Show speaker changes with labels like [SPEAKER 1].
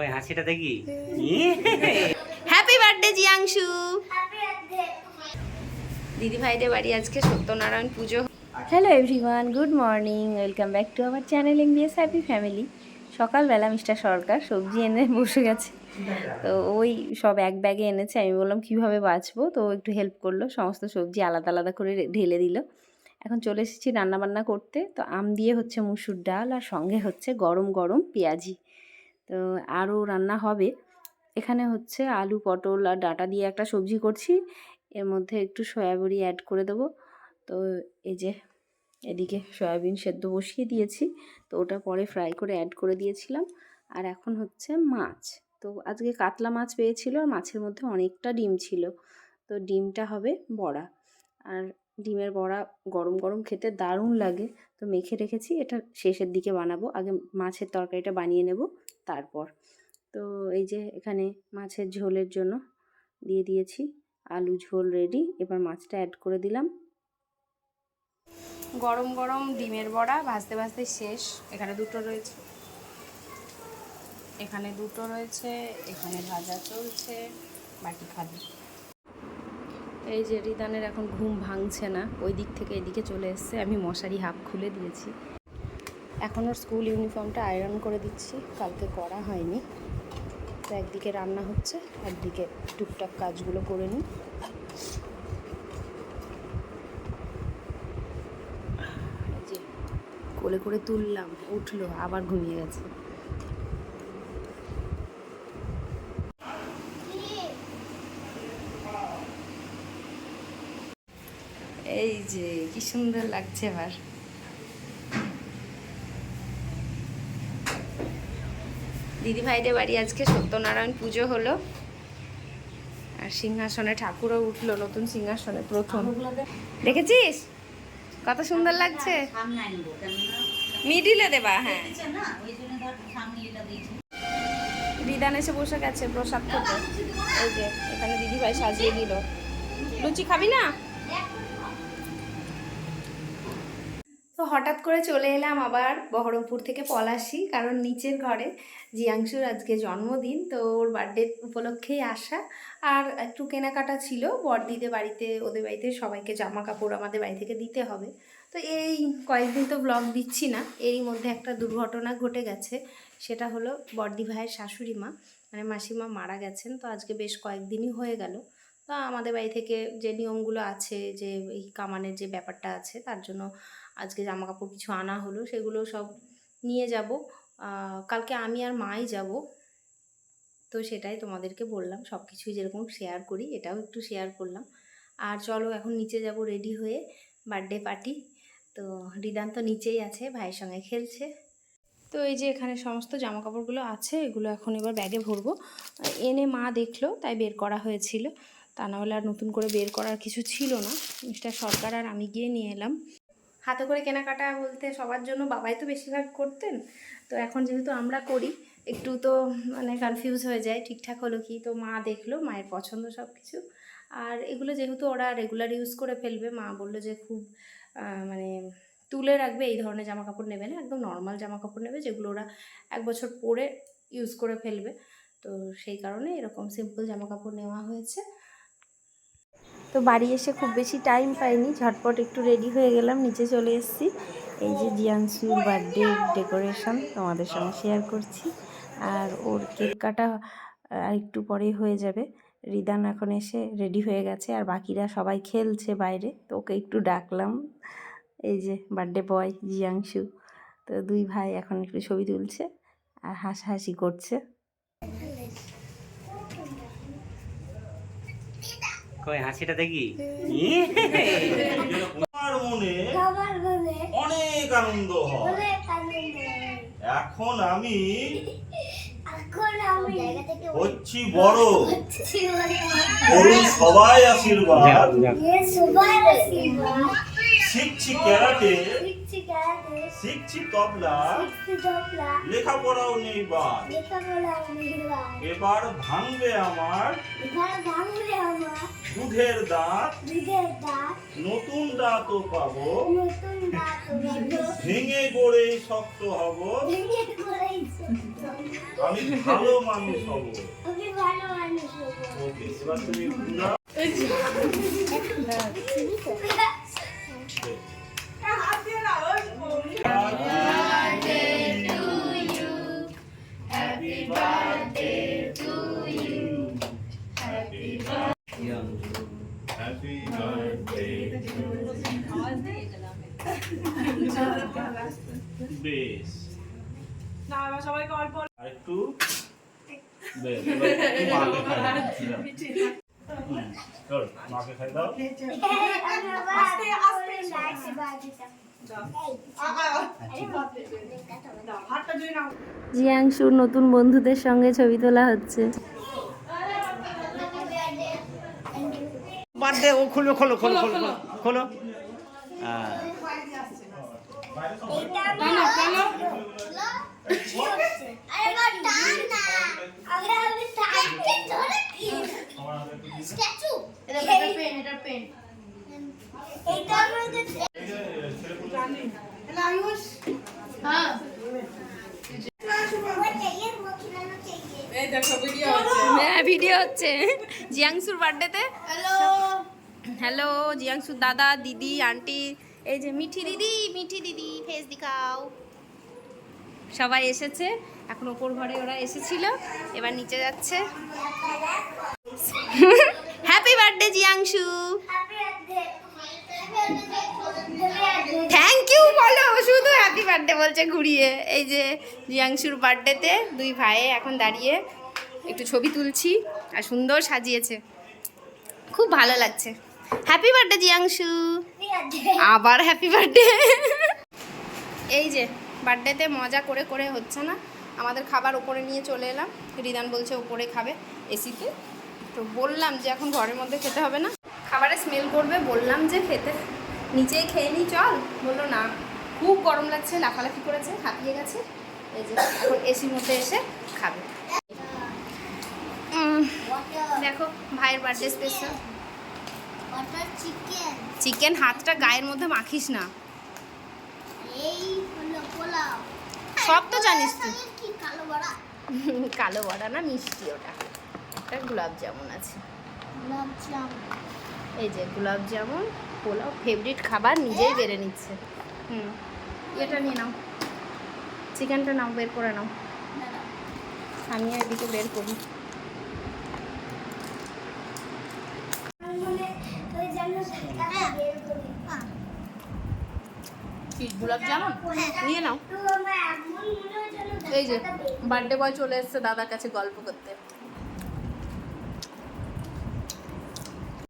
[SPEAKER 1] ওই হাসিটা দেখি?
[SPEAKER 2] হ্যাপি বার্থডে জিয়াংশু দিদি ভাইদের বাড়ি আজকে সত্যনারায়ণ পুজো। Hello everyone good morning welcome back to our channel MBS happy family সকালবেলা মিস্টার সরকার সবজি এনে বসে গেছে। তো ওই সব এক ব্যাগে এনেছে, আমি বললাম, কীভাবে বাঁচবো? তো একটু হেল্প করল, সমস্ত সবজি আলাদা আলাদা করে ঢেলে দিল। এখন চলে এসেছি রান্নাবান্না করতে। তো আম দিয়ে হচ্ছে মুসুর ডাল, আর সঙ্গে হচ্ছে গরম গরম পেঁয়াজি। তো আরও রান্না হবে। এখানে হচ্ছে আলু, পটল আর ডাঁটা দিয়ে একটা সবজি করছি। এর মধ্যে একটু সয়াবড়ি অ্যাড করে দেবো। তো এই যে এদিকে সয়াবিন সেদ্ধ বসিয়ে দিয়েছি। তো ওটা পরে ফ্রাই করে অ্যাড করে দিয়েছিলাম। আর এখন হচ্ছে মাছ। তো আজকে কাতলা মাছ পেয়েছিল আর মাছের মধ্যে অনেকটা ডিম ছিল। তো ডিমটা হবে বড়া। আর ডিমের বড়া গরম গরম খেতে দারুণ লাগে। তো মেখে রেখেছি। এটা শেষের দিকে বানাবো। আগে মাছের তরকারিটা বানিয়ে নেব। তারপর। তো এই যে এখানে মাছের ঝোলের জন্য দিয়ে দিয়েছি। আলু ঝোল রেডি এবার মাছটা অ্যাড করে দিলাম। গরম গরম ডিমের বড়া ভাজতে ভাজতে শেষ। এখানে দুটো রয়েছে। এখানে দুটো রয়েছে এখানে ভাজা চলছে বাকি খাবে। এই যে রিদানের এখন ঘুম ভাঙছে না ওই দিক থেকে এদিকে চলে এসছে। আমি মশারি হাফ খুলে দিয়েছি। এখন ওর স্কুল ইউনিফর্মটা আয়রন করে দিচ্ছি, কালকে করা হয়নি। তো একদিকে রান্না হচ্ছে, একদিকে টুকটাক কাজগুলো করে নিই। কোলে করে তুললাম, উঠল, আবার ঘুমিয়ে গেছে। এই যে, কি সুন্দর লাগছে এবার দিদি ভাইদের বাড়ি আজকে সত্যনারায়ণ পুজো হলো। আর সিংহাসনে ঠাকুরও উঠল, নতুন সিংহাসনে প্রথম। দেখেছিস? কত সুন্দর লাগছে। মিডিলে দেবা হ্যাঁ। বিধান এসে বসে গেছে প্রসাদ খেতে। এই যে, এখানে দিদি ভাই সাজিয়ে দিল। লুচি খাবি না? তো হঠাৎ করে চলে এলাম আবার বহরমপুর থেকে পলাশি, কারণ নিচের ঘরে জিয়াংশুর আজকে জন্মদিন, তো ওর বার্থডে উপলক্ষেই আসা। আর একটু কেনাকাটা ছিল, বড়দিদের বাড়িতে, ওদের বাড়িতে সবাইকে জামা কাপড় আমাদের বাড়ি থেকে দিতে হবে। তো এই কয়েকদিন তো ব্লগ দিচ্ছি না, এরই মধ্যে একটা দুর্ঘটনা ঘটে গেছে, সেটা হলো বড়দি ভাইয়ের শাশুড়ি মা মানে মাসিমা মারা গেছেন, তো আজকে বেশ কয়েকদিনই হয়ে গেল। তো আমাদের বাড়ি থেকে যে নিয়মগুলো আছে, যে এই কামানের যে ব্যাপারটা আছে, তার জন্য আজকে জামা কাপড় কিছু আনা হলো, সেগুলো সব নিয়ে যাব। কালকে আমি আর মাই যাব। তো সেটাই তোমাদেরকে বললাম সব কিছুই যেরকম শেয়ার করি, এটাও একটু শেয়ার করলাম। আর চলো এখন নিচে যাব রেডি হয়ে বার্থডে পার্টি তো রিদান তো নিচেই আছে, ভাইয়ের সঙ্গে খেলছে। তো এই যে এখানে সমস্ত জামা কাপড়গুলো আছে, এগুলো এখন এবার ব্যাগে ভরবো। এনে মা দেখল, তাই বের করা হয়েছিল। তা না হলে আর নতুন করে বের করার কিছু ছিল না। মিস্টার সরকার আর আমি গিয়ে নিয়ে এলাম। হাতে করে কেনাকাটা বলতে সবার জন্য বাবাই তো বেশিরভাগ করতেন। তো এখন যেহেতু আমরা করি, একটু তো মানে কনফিউজ হয়ে যায়, ঠিকঠাক হলো কি? তো মা দেখল মায়ের পছন্দ সব কিছু আর এগুলো যেহেতু ওরা রেগুলার ইউজ করে ফেলবে, মা বলল যে খুব মানে তুলে রাখবে, এই ধরনের জামা কাপড় নেবে না, একদম নর্মাল জামা কাপড় নেবে যেগুলো ওরা এক বছর পরে ইউজ করে ফেলবে। তো সেই কারণে এরকম সিম্পল জামা কাপড় নেওয়া হয়েছে। তো বাড়ি এসে খুব বেশি টাইম পাইনি, ঝটপট একটু রেডি হয়ে গেলাম, নিচে চলে এসেছি। এই যে জিয়াংশুর বার্থডে ডেকোরেশন তোমাদের সঙ্গে শেয়ার করছি। আর ওর কেক কাটা আর একটু পরেই হয়ে যাবে। রিদান এখন এসে রেডি হয়ে গেছে, আর বাকিরা সবাই খেলছে বাইরে, তো ওকে একটু ডাকলাম। এই যে বার্থডে বয় জিয়াংশু, তো দুই ভাই এখন একটু ছবি তুলছে, আর হাসাহাসি করছে।
[SPEAKER 1] কই হাসিটা দেখি?
[SPEAKER 3] আমার মনে
[SPEAKER 4] মনে
[SPEAKER 3] অনেক আনন্দ হয়।
[SPEAKER 4] অনেক আনন্দ
[SPEAKER 3] এখন আমি
[SPEAKER 4] এখন আমি
[SPEAKER 3] হচ্ছি বড়। করুন সবাই আশীর্বাদ। শিখছি ক্যারাটে।
[SPEAKER 4] শিখছি
[SPEAKER 3] তবলা। লেখাপড়াও নেই বাদ এবার ভাঙবে আমার
[SPEAKER 4] ভাঙলে আমার
[SPEAKER 3] দুধের দাঁত।
[SPEAKER 4] দুধের দাঁত।
[SPEAKER 3] নতুন দাঁতও পাবো।
[SPEAKER 4] নতুন দাঁত
[SPEAKER 3] ভেঙে গড়ে শক্ত হব।
[SPEAKER 4] ভেঙে
[SPEAKER 3] আমি ভালো মানুষ হব।
[SPEAKER 4] আমি ভালো মানুষ হব।
[SPEAKER 3] ওকে এবার তুমি ঘুরা হ্যাপি বার্থডে বেশ আরেকটু বেশ এবার একটু মাকে খাই দাও। হুম, চলো, মাকে খাই দাও।
[SPEAKER 4] আস্তে আস্তে লাইটে বাজিতাম।
[SPEAKER 5] জিয়াংশুর নতুন বন্ধুদের সঙ্গে ছবি তোলা হচ্ছে।
[SPEAKER 1] বার্থডে ও খুলবে খোলো খোলো খোলো খোলো। খোলো। হ্যাঁ।
[SPEAKER 5] হ্যাঁ ভিডিও হচ্ছে। জিয়াংসুর বার্থডেতে হ্যালো হ্যালো জিয়াংসুর দাদা দিদি আন্টি এই যে মিঠি দিদি মিঠি দিদি ফেস দেখাও। সবাই এসেছে। এখন ওপর ঘরে ওরা এসেছিল এবার নিচে যাচ্ছে। Happy birthday Jiangsu. হ্যাপি বলছে ঘুরিয়ে? এই যে জিয়াংশুর বার্থডেতে দুই ভাই এখন দাঁড়িয়ে একটু ছবি তুলছি আর সুন্দর সাজিয়েছে। খুব ভালো লাগছে। হ্যাপি বার্থডে জিয়াংশু আবার হ্যাপি বার্থডে এই যে বার্থডেতে মজা করে করে হচ্ছে না? আমাদের খাবার ওপরে নিয়ে চলে এলাম। রিদান বলছে ওপরে খাবে এসিতে। তো বললাম যে এখন ঘরের মধ্যে খেতে হবে না। খাবারে স্মেল করবে বললাম যে খেতে। নিচেই খেয়ে নি চল। বলল না। খুব গরম লাগছে, লাফালাফি করেছে, হাঁপিয়ে গেছে। এই যে, এখন এসির মধ্যে এসে খাবে। দেখো, ভাইয়ের বার্থডে স্পেশাল
[SPEAKER 4] চিকেন
[SPEAKER 5] হাতটা গায়ের মধ্যে মাখিস না। সব তো জানিস তুই।
[SPEAKER 4] কালো বড়া
[SPEAKER 5] না মিষ্টি ওটা। একটা গোলাপ জামুন আছে। এই যে, গোলাপ জামুন, পোলাও ফেভারিট খাবার নিজেই বেড়ে নিচ্ছে। হুম এটা নিয়ে নাও। চিকেনটা নাও বের করে নাও। আমি এদিকে বের করি।
[SPEAKER 4] মানে
[SPEAKER 5] গোলাপ জামুন? নিয়ে নাও।
[SPEAKER 4] হয়।
[SPEAKER 5] এই যে বার্থডে বয় চলে এসছে দাদার কাছে গল্প করতে।